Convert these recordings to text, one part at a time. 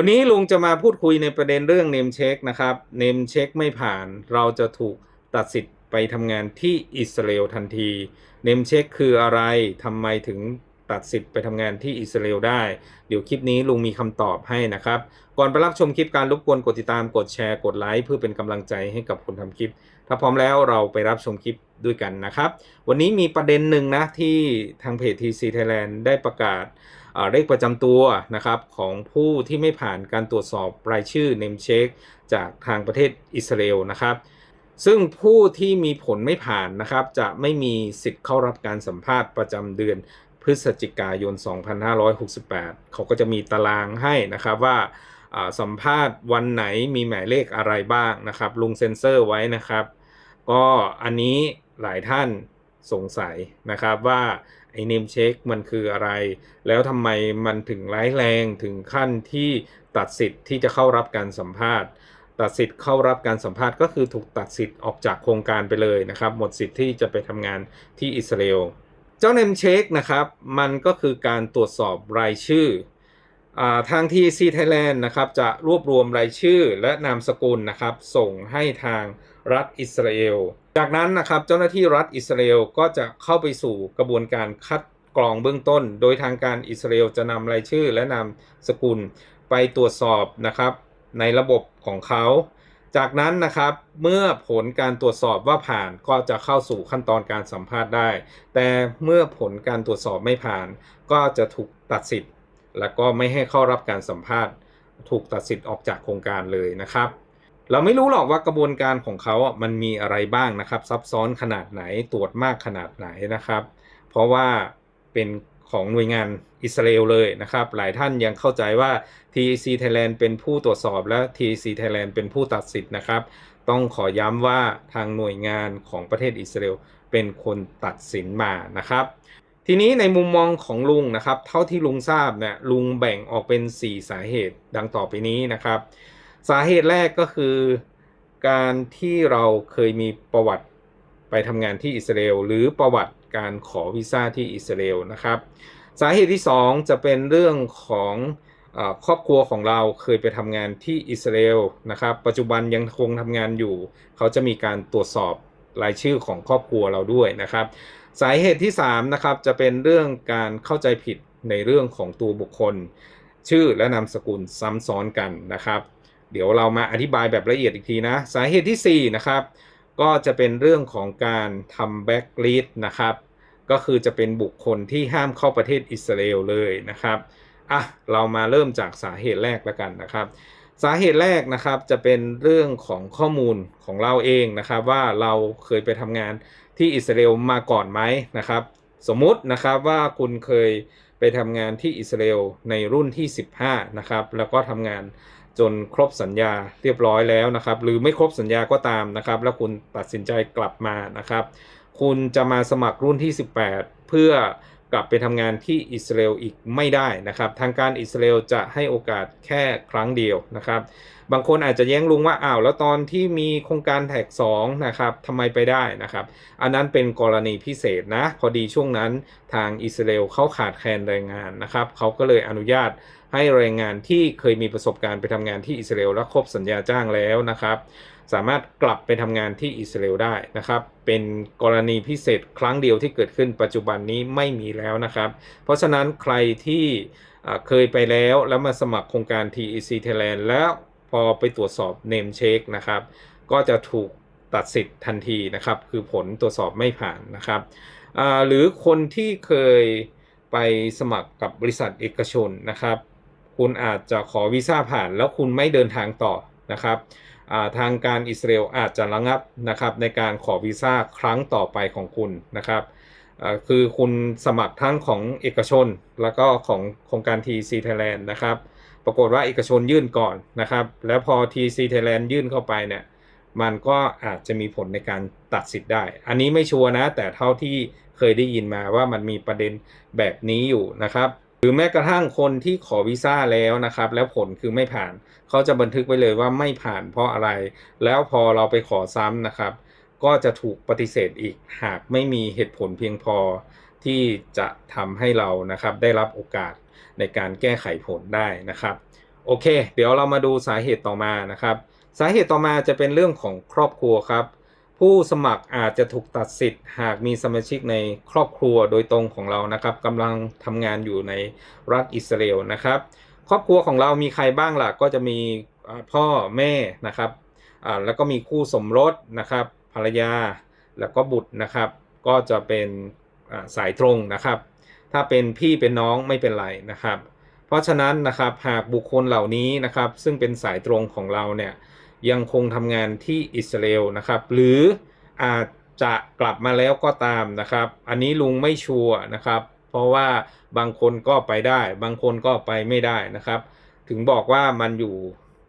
วันนี้ลุงจะมาพูดคุยในประเด็นเรื่องเนมเช็คนะครับเนมเช็คไม่ผ่าน เราจะถูกตัดสิทธิ์ไปทำงานที่อิสราเอลทันทีเนมเช็คคืออะไรทำไมถึงตัดสิทธิ์ไปทำงานที่อิสราเอลได้ เดี๋ยวคลิปนี้ลุงมีคำตอบให้นะครับ ก่อนไปรับชมคลิปการรบกวนกดติดตามกดแชร์กดไลค์เพื่อเป็นกำลังใจให้กับคนทำคลิป ถ้าพร้อมแล้วเราไปรับชมคลิปด้วยกันนะครับ วันนี้มีประเด็นหนึ่งนะที่ทางเพจ TC Thailand ได้ประกาศ เลขประจำตัวนะครับของผู้ที่ไม่ผ่านการตรวจสอบรายชื่อ Name Check จากทางประเทศอิสราเอลนะครับ ซึ่งผู้ที่มีผลไม่ผ่านนะครับ จะไม่มีสิทธิ์เข้ารับการสัมภาษณ์ประจำเดือนพฤศจิกายน 2568 เขาก็จะมีตารางให้นะครับว่าอ่าสัมภาษณ์วันไหนมีหมายเลขอะไรบ้างนะครับ ลุงเซ็นเซอร์ไว้นะครับ ก็อันนี้หลายท่านสงสัยนะครับว่า ไอ้เนมเช็คมันคืออะไร แล้วทำไมมันถึงร้ายแรงถึงขั้นที่ตัดสิทธิ์ที่จะเข้ารับการสัมภาษณ์ ตัดสิทธิ์เข้ารับการสัมภาษณ์ก็คือถูกตัดสิทธิ์ออกจากโครงการไปเลยนะครับ หมดสิทธิ์ที่จะไปทำงานที่อิสราเอลเจ้าเนมเช็คนะครับ มันก็คือการตรวจสอบรายชื่ออ่าทาง TC Thailand นะครับจะรวบรวมรายชื่อและนามสกุลนะครับ ส่งให้ทางรัฐอิสราเอล จากนั้นนะครับเจ้าหน้าที่รัฐอิสราเอลก็จะเข้าไปสู่กระบวนการคัดกรองเบื้องต้น โดยทางการอิสราเอลจะนำรายชื่อและนามสกุลไปตรวจสอบนะครับ ในระบบของเขา จากนั้นนะครับเมื่อผลการตรวจสอบว่าผ่านก็จะเข้าสู่ขั้นตอนการสัมภาษณ์ได้ แต่เมื่อผลการตรวจสอบไม่ผ่าน ก็จะถูกตัดสิทธิ์ แล้วก็ไม่ให้เข้ารับการสัมภาษณ์ ถูกตัดสิทธิ์ออกจากโครงการเลยนะครับ เราไม่รู้หรอกว่ากระบวนการของเขาอะมันมีอะไรบ้างนะครับ ซับซ้อนขนาดไหนตรวจมากขนาดไหนนะครับ เพราะว่าเป็นของหน่วยงานอิสราเอลเลยนะครับ หลายท่านยังเข้าใจว่า TEC Thailand เป็นผู้ตรวจสอบและ TEC Thailand เป็นผู้ตัดสิทธิ์นะครับ ต้องขอย้ำว่าทางหน่วยงานของประเทศอิสราเอลเป็นคนตัดสินมานะครับ ทีนี้ในมุมมองของลุงนะครับ เท่าที่ลุงทราบเนี่ยลุงแบ่งออกเป็น 4 สาเหตุดังต่อไปนี้นะครับ สาเหตุแรกก็คือการที่เราเคยมีประวัติไปทำงานที่อิสราเอลหรือประวัติการขอวีซ่าที่อิสราเอลนะครับ สาเหตุที่ 2 จะเป็นเรื่องของอครอบครัวของเราเคยไปทำงานที่อิสราเอลนะครับ ปัจจุบันยังคงทำงานอยู่ เขาจะมีการตรวจสอบรายชื่อของครอบครัวเราด้วยนะครับ สาเหตุที่3นะครับจะเป็นเรื่องการเข้าใจผิดในเรื่องของตัวบุคคล ชื่อและนามสกุลซ้ำซ้อนกันนะครับ เดี๋ยวเรามาอธิบายแบบละเอียดอีกทีนะ สาเหตุที่ 4 นะครับ ก็จะเป็นเรื่องของการทำแบ็กลิสนะครับ ก็คือจะเป็นบุคคลที่ห้ามเข้าประเทศอิสราเอลเลยนะครับอะเรามาเริ่มจากสาเหตุแรกแล้วกันนะครับ สาเหตุแรกนะครับจะเป็นเรื่องของข้อมูลของเราเองนะครับ ว่าเราเคยไปทำงานที่อิสราเอลมาก่อนไหมนะครับ สมมุตินะครับว่าคุณเคยไปทำงานที่อิสราเอลในรุ่นที่ 15นะครับแล้วก็ทำงาน จนครบสัญญาเรียบร้อยแล้วนะครับ หรือไม่ครบสัญญาก็ตามนะครับ แล้วคุณตัดสินใจกลับมานะครับ คุณจะมาสมัครรุ่นที่ 18 เพื่อกลับไปทำงานที่อิสราเอลอีกไม่ได้นะครับ ทางการอิสราเอลจะให้โอกาสแค่ครั้งเดียวนะครับ บางคนอาจจะแย้งลุงว่าอ้าวแล้วตอนที่มีโครงการแท็ก2นะครับทำไมไปได้นะครับ อันนั้นเป็นกรณีพิเศษนะ พอดีช่วงนั้นทางอิสราเอลเขาขาดแคลนแรงงานนะครับเขาก็เลยอนุญาต ให้แรงงานที่เคยมีประสบการณ์ไปทำงานที่อิสราเอลและครบสัญญาจ้างแล้วนะครับ สามารถกลับไปทำงานที่อิสราเอลได้นะครับ เป็นกรณีพิเศษครั้งเดียวที่เกิดขึ้นปัจจุบันนี้ไม่มีแล้วนะครับ เพราะฉะนั้นใครที่เคยไปแล้วแล้วมาสมัครโครงการ TEC Thailand แล้วพอไปตรวจสอบ Name Check นะครับ ก็จะถูกตัดสิทธิ์ทันทีนะครับ คือผลตรวจสอบไม่ผ่านนะครับหรือคนที่เคยไปสมัครกับบริษัทเอกชนนะครับ คุณอาจจะขอวีซ่าผ่านแล้วคุณไม่เดินทางต่อนะครับาทางการอิสราเอลอาจจะระงับนะครับในการขอวีซ่าครั้งต่อไปของคุณนะครับคือคุณสมัครทั้งของเอกชน แล้วก็ของโครงการ TC Thailand นะครับ ปรากฏว่าเอกชนยื่นก่อนนะครับ แล้วพอ TC Thailand ยื่นเข้าไปเนี่ยมันก็อาจจะมีผลในการตัดสิทธิ์ได้ อันนี้ไม่ชัวร์นะ แต่เท่าที่เคยได้ยินมาว่ามันมีประเด็นแบบนี้อยู่นะครับ หรือแม้กระทั่งคนที่ขอวีซ่าแล้วนะครับ แล้วผลคือไม่ผ่านเขาจะบันทึกไว้เลยว่าไม่ผ่านเพราะอะไร แล้วพอเราไปขอซ้ำนะครับ ก็จะถูกปฏิเสธอีกหากไม่มีเหตุผลเพียงพอที่จะทำให้เรานะครับ ได้รับโอกาสในการแก้ไขผลได้นะครับ โอเค เดี๋ยวเรามาดูสาเหตุต่อมานะครับ สาเหตุต่อมาจะเป็นเรื่องของครอบครัวครับ ผู้สมัครอาจจะถูกตัดสิทธิ์ หากมีสมาชิกในครอบครัวโดยตรงของเรานะครับกำลังทำงานอยู่ในรัฐอิสราเอลนะครับ ครอบครัวของเรามีใครบ้างล่ะก็จะมีพ่อแม่นะครับแล้วก็มีคู่สมรสนะครับ ภรรยาแล้วก็บุตรนะครับ ก็จะเป็นสายตรงนะครับ ถ้าเป็นพี่เป็นน้องไม่เป็นไรนะครับ เพราะฉะนั้นนะครับหากบุคคลเหล่านี้นะครับ ซึ่งเป็นสายตรงของเราเนี่ย ยังคงทำงานที่อิสราเอลนะครับ หรืออาจจะกลับมาแล้วก็ตามนะครับ อันนี้ลุงไม่ชัวร์นะครับ เพราะว่าบางคนก็ไปได้ บางคนก็ไปไม่ได้นะครับ ถึงบอกว่ามันอยู่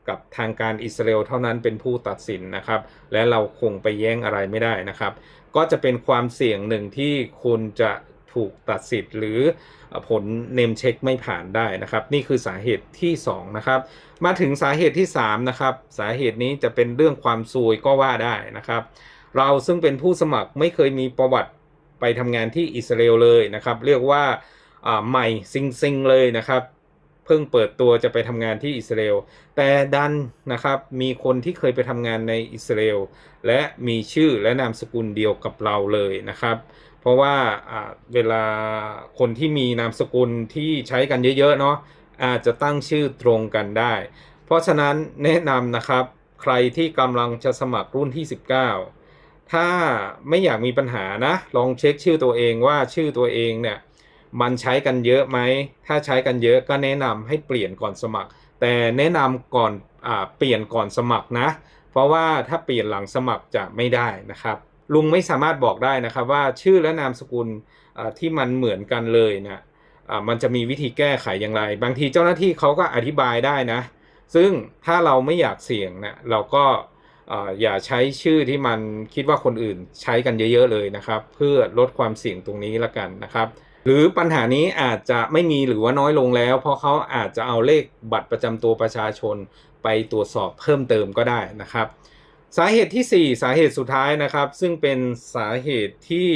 กับทางการอิสราเอลเท่านั้นเป็นผู้ตัดสินนะครับ และเราคงไปแย้งอะไรไม่ได้นะครับ ก็จะเป็นความเสี่ยงหนึ่งที่คุณจะ ถูกตัดสิทธิ์หรือผลเนมเช็คไม่ผ่านได้นะครับ นี่คือสาเหตุที่ 2 นะครับ มาถึงสาเหตุที่ 3 นะครับ สาเหตุนี้จะเป็นเรื่องความซวยก็ว่าได้นะครับ เราซึ่งเป็นผู้สมัครไม่เคยมีประวัติไปทำงานที่อิสราเอลเลยนะครับ เรียกว่าใหม่ซิงซิงเลยนะครับ เพิ่งเปิดตัวจะไปทำงานที่อิสราเอลแต่ดันนะครับมีคนที่เคยไปทำงานในอิสราเอลและมีชื่อและนามสกุลเดียวกับเราเลยนะครับ เพราะว่าเวลาคนที่มีนามสกุลที่ใช้กันเยอะๆเนาะอาจจะตั้งชื่อตรงกันได้ เพราะฉะนั้นแนะนำนะครับ ใครที่กำลังจะสมัครรุ่นที่ 19 ถ้าไม่อยากมีปัญหานะ ลองเช็คชื่อตัวเองว่าชื่อตัวเองเนี่ยมันใช้กันเยอะไหม ถ้าใช้กันเยอะก็แนะนำให้เปลี่ยนก่อนสมัคร แต่แนะนำก่อนอเปลี่ยนก่อนสมัครนะ เพราะว่าถ้าเปลี่ยนหลังสมัครจะไม่ได้นะครับ ลุงไม่สามารถบอกได้นะครับว่าชื่อและนามสกุลที่มันเหมือนกันเลยนะอ่ามันจะมีวิธีแก้ไขอย่างไร บางทีเจ้าหน้าที่เขาก็อธิบายได้นะ ซึ่งถ้าเราไม่อยากเสี่ยงนะเราก็อย่าใช้ชื่อที่มันคิดว่าคนอื่นใช้กันเยอะๆเลยนะครับ เพื่อลดความเสี่ยงตรงนี้ละกันนะครับ หรือปัญหานี้อาจจะไม่มีหรือว่าน้อยลงแล้ว เพราะเขาอาจจะเอาเลขบัตรประจำตัวประชาชนไปตรวจสอบเพิ่มเติมก็ได้นะครับ สาเหตุที่ 4 สาเหตุสุดท้ายนะครับ ซึ่งเป็นสาเหตุที่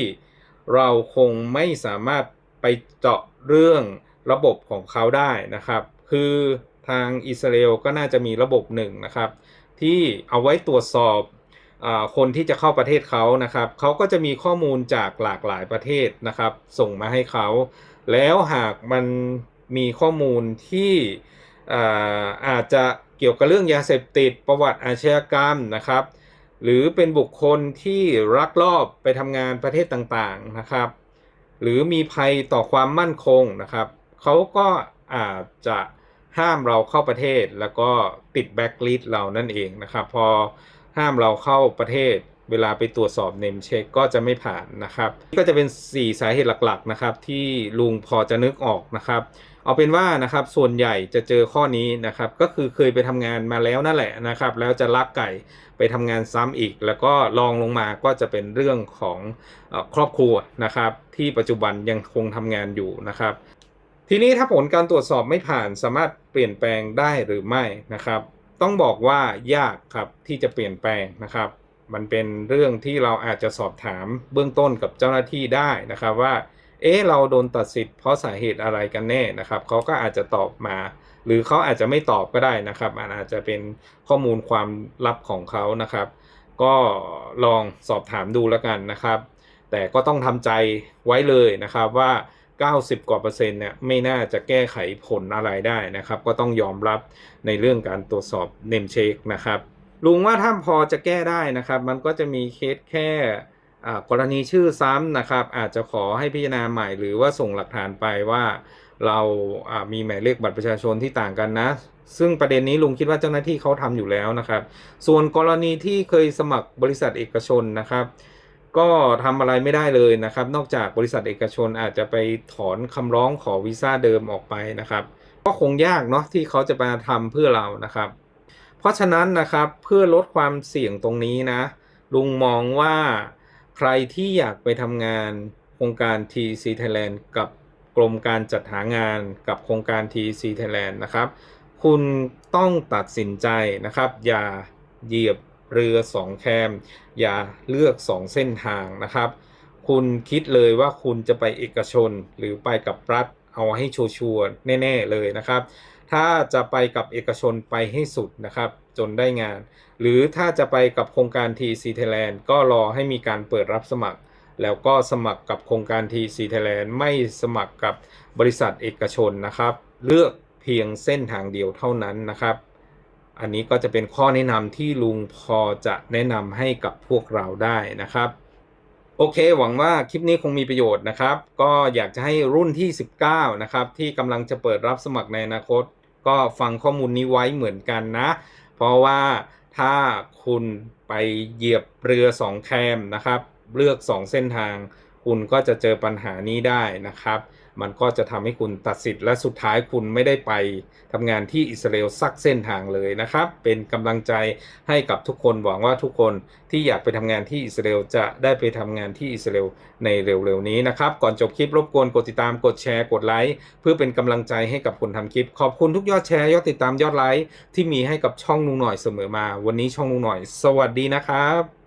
เราคงไม่สามารถไปเจาะเรื่องระบบของเขาได้นะครับ คือทางอิสราเอลก็น่าจะมีระบบหนึ่งนะครับ ที่เอาไว้ตรวจสอบอคนที่จะเข้าประเทศเขานะครับเขาก็จะมีข้อมูลจากหลากหลายประเทศนะครับ ส่งมาให้เขา แล้วหากมันมีข้อมูลที่ อาอาจจะเกี่ยวกับเรื่องยาเสพติดประวัติอาชญากรรมนะครับ หรือเป็นบุคคลที่รักลอบไปทำงานประเทศต่างๆนะครับ หรือมีภัยต่อความมั่นคงนะครับเขาก็อาจจะห้ามเราเข้าประเทศแล้วก็ติดแบ็กลิสต์เรานั่นเองนะครับ พอห้ามเราเข้าประเทศเวลาไปตรวจสอบเนมเช็คก็จะไม่ผ่านนะครับ ก็จะเป็น 4 สาเหตุหลักๆนะครับที่ลุงพอจะนึกออกนะครับ เอาเป็นว่านะครับส่วนใหญ่จะเจอข้อนี้นะครับก็คือเคยไปทำงานมาแล้วนั่นแหละนะครับ แล้วจะลักไก่ไปทำงานซ้ำอีก แล้วก็ลองลงมาก็จะเป็นเรื่องของอครอบครัวนะครับ ที่ปัจจุบันยังคงทำงานอยู่นะครับ ทีนี้ถ้าผลการตรวจสอบไม่ผ่านสามารถเปลี่ยนแปลงได้หรือไม่นะครับ ต้องบอกว่ายากครับที่จะเปลี่ยนแปลงนะครับ มันเป็นเรื่องที่เราอาจจะสอบถามเบื้องต้นกับเจ้าหน้าที่ได้นะครับว่า เอ๊ะเราโดนตัดสิทธิ์เพราะสาเหตุอะไรกันแน่นะครับเขาก็อาจจะตอบมา หรือเขาอาจจะไม่ตอบก็ได้นะครับมันอาจจะเป็นข้อมูลความลับของเขานะครับ ก็ลองสอบถามดูแล้วกันนะครับ แต่ก็ต้องทำใจไว้เลยนะครับว่า 90 กว่าเปอร์เซ็นต์เนี่ยไม่น่าจะแก้ไขผลอะไรได้นะครับ ก็ต้องยอมรับในเรื่องการตรวจสอบเนมเช็คนะครับลุงว่าถ้าพอจะแก้ได้นะครับ มันก็จะมีเคสแค่ กรณีชื่อซ้ำนะครับ อาจจะขอให้พิจารณาใหม่หรือว่าส่งหลักฐานไปว่าเรามีหมายเลขบัตรประชาชนที่ต่างกันนะ ซึ่งประเด็นนี้ลุงคิดว่าเจ้าหน้าที่เขาทำอยู่แล้วนะครับ ส่วนกรณีที่เคยสมัครบริษัทเอกชนนะครับ ก็ทำอะไรไม่ได้เลยนะครับ นอกจากบริษัทเอกชนอาจจะไปถอนคำร้องขอวีซ่าเดิมออกไปนะครับ ก็คงยากเนาะที่เขาจะมาทำเพื่อเรานะครับ เพราะฉะนั้นนะครับเพื่อลดความเสี่ยงตรงนี้นะ ลุงมองว่า ใครที่อยากไปทำงานโครงการ TC Thailand กับกรมการจัดหางานกับโครงการ TC Thailand นะครับ คุณต้องตัดสินใจนะครับ อย่าเหยียบเรือสองแคม อย่าเลือกสองเส้นทางนะครับ คุณคิดเลยว่าคุณจะไปเอกชนหรือไปกับรัฐเอาให้ชัวร์แน่ ๆ เลยนะครับ ถ้าจะไปกับเอกชนไปให้สุดนะครับ จนได้งาน หรือถ้าจะไปกับโครงการ TC Thailand ก็รอให้มีการเปิดรับสมัคร แล้วก็สมัครกับโครงการ TC Thailand ไม่สมัครกับบริษัทเอกชนนะครับ เลือกเพียงเส้นทางเดียวเท่านั้นนะครับ อันนี้ก็จะเป็นข้อแนะนำที่ลุงพอจะแนะนำให้กับพวกเราได้นะครับโอเค หวังว่าคลิปนี้คงมีประโยชน์นะครับ ก็อยากจะให้รุ่นที่ 19 นะครับ ที่กำลังจะเปิดรับสมัครในอนาคต ก็ฟังข้อมูลนี้ไว้เหมือนกันนะ เพราะว่าถ้าคุณไปเหยียบเรือสองแคมนะครับ เลือก 2 เส้นทาง คุณก็จะเจอปัญหานี้ได้นะครับ มันก็จะทำให้คุณตัดสิทธิ์และสุดท้ายคุณไม่ได้ไปทำงานที่อิสราเอลสักเส้นทางเลยนะครับ เป็นกำลังใจให้กับทุกคนหวังว่าทุกคนที่อยากไปทำงานที่อิสราเอลจะได้ไปทำงานที่อิสราเอลในเร็วๆนี้นะครับ ก่อนจบคลิปรบกวนกดติดตามกดแชร์กดไลค์เพื่อเป็นกำลังใจให้กับคนทำคลิป ขอบคุณทุกยอดแชร์ยอดติดตามยอดไลค์ที่มีให้กับช่องลุงหน่อยเสมอมา วันนี้ช่องลุงหน่อย สวัสดีนะครับ